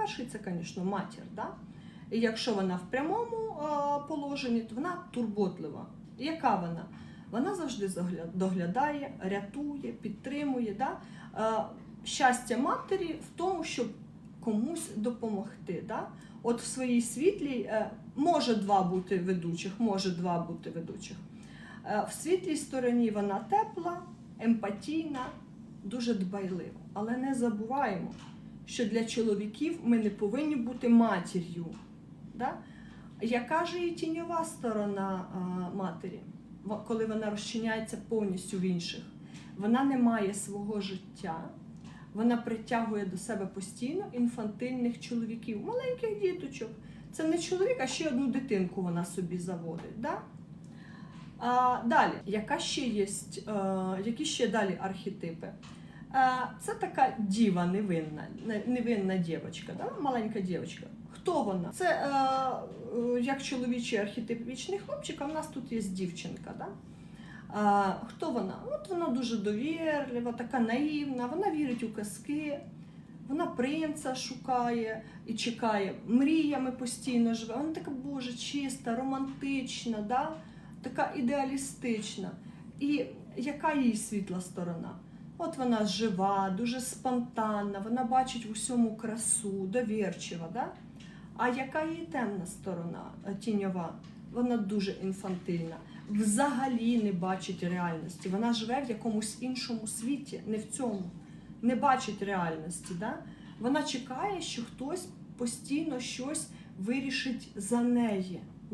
Перший це, звісно, матір. Да? І якщо вона в прямому е, положенні, то вона турботлива. Яка вона? Вона завжди доглядає, рятує, підтримує. Да? Е, щастя матері в тому, щоб комусь допомогти. Да? От в своїй світлій е, може два бути ведучих, може два бути ведучих. В світлій стороні вона тепла, емпатійна, дуже дбайлива. Але не забуваємо, що для чоловіків ми не повинні бути матір'ю. Да? Яка ж і тіньова сторона матері, коли вона розчиняється повністю в інших? Вона не має свого життя, вона притягує до себе постійно інфантильних чоловіків, маленьких діточок. Це не чоловік, а ще одну дитинку вона собі заводить. Да? А, далі, яка ще є, е, які ще далі архетипи? Е, це така діва невинна, невинна дівчинка, да? маленька дівчинка. Хто вона? Це е, е, як чоловічий архетип вічний хлопчик, а в нас тут є дівчинка. Да? А, хто вона? От вона дуже довірлива, така наївна, вона вірить у казки, вона принца шукає і чекає, мріями постійно живе. Вона така боже, чиста, романтична, да? така ідеалістична. І яка її світла сторона? От вона жива, дуже спонтанна, вона бачить в усьому красу, довірчива. Да? А яка її темна сторона, е, тіньова? Вона дуже інфантильна, взагалі не бачить реальності. Вона живе в якомусь іншому світі, не в цьому, не бачить реальності. Да? Вона чекає, що хтось постійно щось вирішить за неї.